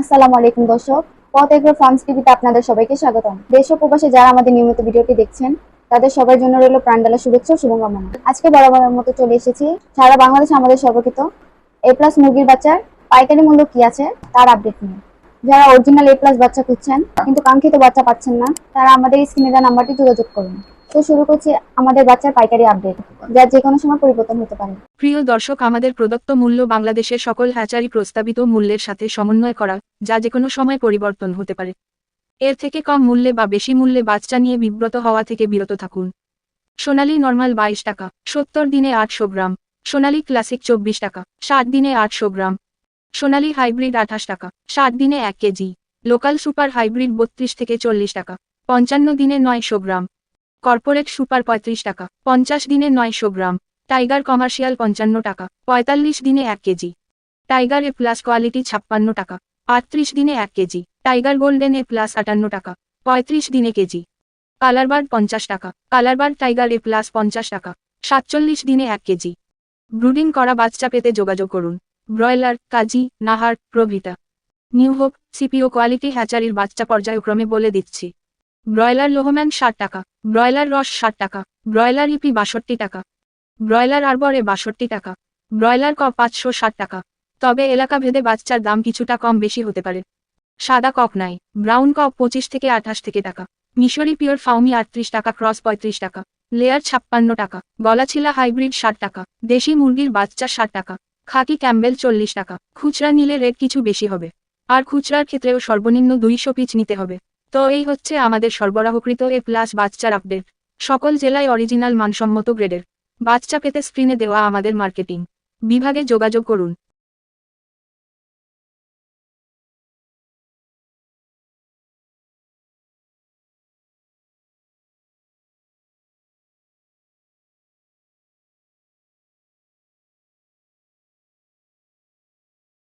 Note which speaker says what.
Speaker 1: আসসালামু আলাইকুম দর্শক, পথ এগ্রো ফার্মস টিভিতে আপনাদের সবাইকে স্বাগতম। দেশ ও প্রবাসে যারা আমাদের নিয়মিত ভিডিওটি দেখছেন, তাদের সবার জন্য রইল প্রাণডালা শুভেচ্ছা ও শুভকামনা। আজকে বরাবরের মতো চলে এসেছি সারা বাংলাদেশে আমাদের সর্বকৃত এ প্লাস মুরগির বাচ্চার পাইকারি মূল্য কি আছে তার আপডেট নিয়ে। যারা অরিজিনাল এ প্লাস বাচ্চা খুঁজছেন, কিন্তু কাঙ্ক্ষিত বাচ্চা পাচ্ছেন না, তারা আমাদের স্ক্রিনে দেওয়া নাম্বারটি যোগাযোগ করুন। তো শুরু করছি আমাদের বাচ্চার পাইকারি আপডেট যা যে কোনো সময় পরিবর্তন হতে পারে।
Speaker 2: প্রিয় দর্শক, আমাদের প্রদত্ত মূল্য বাংলাদেশের সকল হ্যাচারি প্রস্তাবিত মূল্যের সাথে সমন্বয় করা, যা যে কোনো সময় পরিবর্তন হতে পারে। এর থেকে কম মূল্যে বা বেশি মূল্যে বাচ্চা নিয়ে বিব্রত হওয়া থেকে বিরত থাকুন। সোনালী নর্মাল বাইশ টাকা, সত্তর দিনে আটশো গ্রাম। সোনালী ক্লাসিক চব্বিশ টাকা, ষাট দিনে আটশো গ্রাম। সোনালী হাইব্রিড আঠাশ টাকা, ষাট দিনে এক কেজি। লোকাল সুপার হাইব্রিড বত্রিশ থেকে চল্লিশ টাকা, পঞ্চান্ন দিনে নয়শো গ্রাম। কর্পোরেট সুপার পঁয়ত্রিশ টাকা, পঞ্চাশ দিনে নয়শো গ্রাম, টাইগার কমার্শিয়াল পঞ্চান্ন টাকা, পঁয়তাল্লিশ দিনে এক KG. Tiger A plus quality ছাপ্পান্ন টাকা, আটত্রিশ দিনে এক KG. Tiger golden A plus আটান্ন টাকা, পঁয়ত্রিশ দিনে কেজি। কালারবার্ড পঞ্চাশ টাকা কালারবার্ড টাইগার এ প্লাস পঞ্চাশ টাকা, সাতচল্লিশ দিনে এক কেজি। ব্রুডিং করা বাচ্চা পেতে যোগাযোগ করুন। ব্রয়লার, কাজী, নাহার, প্রভৃতা। নিউ হোপ, সিপিও কোয়ালিটি হ্যাচারির বাচ্চা পর্যায়ক্রমে বলে দিচ্ছি। ব্রয়লার লোহম্যান ষাট টাকা, ব্রয়লার রস ষাট টাকা, ব্রয়লার ইপি বাষট্টি টাকা, ব্রয়লার আরবরে বাষট্টি টাকা, ব্রয়লার ক পাঁচশো ষাট টাকা। তবে এলাকা ভেদে বাচ্চার দাম কিছুটা কম বেশি হতে পারে। সাদা কক নাই, ব্রাউন কক পঁচিশ থেকে আঠাশ থেকে টাকা, মিশরি পিওর ফাউমি আটত্রিশ টাকা, ক্রস পঁয়ত্রিশ টাকা, লেয়ার ছাপ্পান্ন টাকা, গলাছিলা হাইব্রিড ষাট টাকা, দেশি মুরগির বাচ্চা ষাট টাকা, খাকি ক্যাম্বেল চল্লিশ টাকা, খুচরা নিলে রেট কিছু বেশি হবে। আর খুচরার ক্ষেত্রেও সর্বনিম্ন দুইশো পিচ নিতে হবে। তো এই হচ্ছে আমাদের সরবরাহকৃত এ প্লাস বাচ্চার আপডেট সকল জেলায় অরিজিনাল মানসম্মত গ্রেডের বাচ্চা পেতে স্ক্রিনে দেওয়া আমাদের মার্কেটিং বিভাগে যোগাযোগ করুন।